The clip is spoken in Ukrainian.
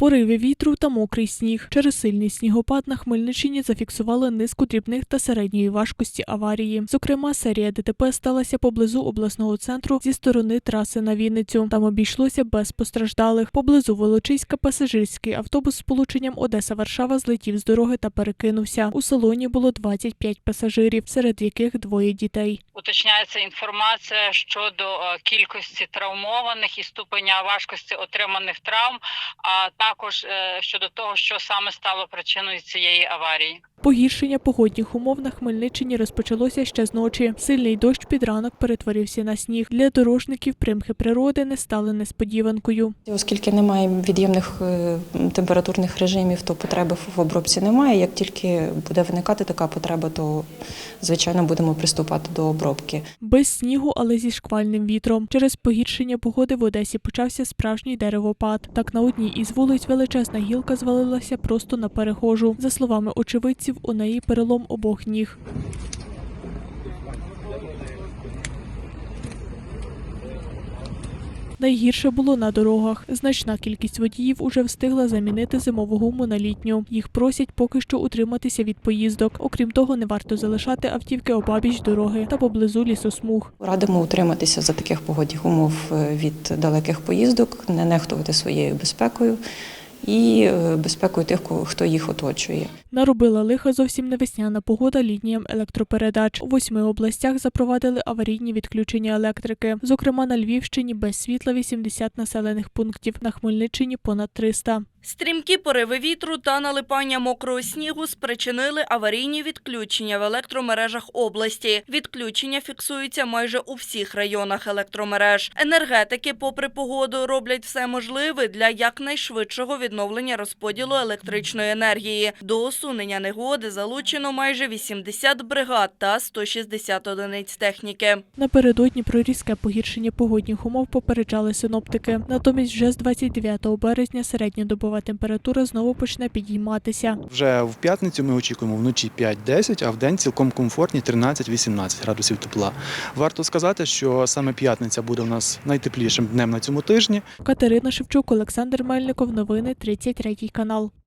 Пориви вітру та мокрий сніг. Через сильний снігопад на Хмельниччині зафіксували низку дрібних та середньої важкості аварії. Зокрема, серія ДТП сталася поблизу обласного центру зі сторони траси на Вінницю. Там обійшлося без постраждалих. Поблизу Волочиська пасажирський автобус з полученням Одеса-Варшава злетів з дороги та перекинувся. У салоні було 25 пасажирів, серед яких двоє дітей. Уточняється інформація щодо е, кількості травмованих і ступеня важкості отриманих травм, а також е, щодо того, що саме стало причиною цієї аварії. Погіршення погодних умов на Хмельниччині розпочалося ще з ночі. Сильний дощ під ранок перетворився на сніг. Для дорожників примхи природи не стали несподіванкою. Оскільки немає від'ємних е, температурних режимів, то потреби в обробці немає. Як тільки буде виникати така потреба, то звичайно будемо приступати до обробки. Без снігу, але зі шквальним вітром. Через погіршення погоди в Одесі почався справжній деревопад. Так на одній із вулиць величезна гілка звалилася просто на перехожу. За словами очевидців, у неї перелом обох ніг. Найгірше було на дорогах. Значна кількість водіїв уже встигла замінити зимову гуму на літню. Їх просять поки що утриматися від поїздок. Окрім того, не варто залишати автівки обабіч дороги та поблизу лісосмуг. Радимо утриматися за таких погодних умов е, від далеких поїздок, не нехтувати своєю безпекою і е, безпекою тих, хто їх оточує. Наробила лиха зовсім не весняна погода лініям електропередач. У восьми областях запровадили аварійні відключення електрики. Зокрема, на Львівщині без світла 80 населених пунктів, на Хмельниччині понад 300. Стрімкі пориви вітру та налипання мокрого снігу спричинили аварійні відключення в електромережах області. Відключення фіксуються майже у всіх районах електромереж. Енергетики, попри погоду, роблять все можливе для якнайшвидшого відновлення розподілу електричної енергії. До усунення негоди залучено майже 80 бригад та 160 одиниць техніки. Напередодні про різке погіршення погодних умов попереджали синоптики. Натомість вже з 29 березня середньодобова температура знову почне підійматися. Вже в п'ятницю ми очікуємо вночі 5-10, а в день цілком комфортні 13-18 градусів тепла. Варто сказати, що саме п'ятниця буде у нас найтеплішим днем на цьому тижні. Катерина Шевчук, Олександр Мельников. Новини 33 канал.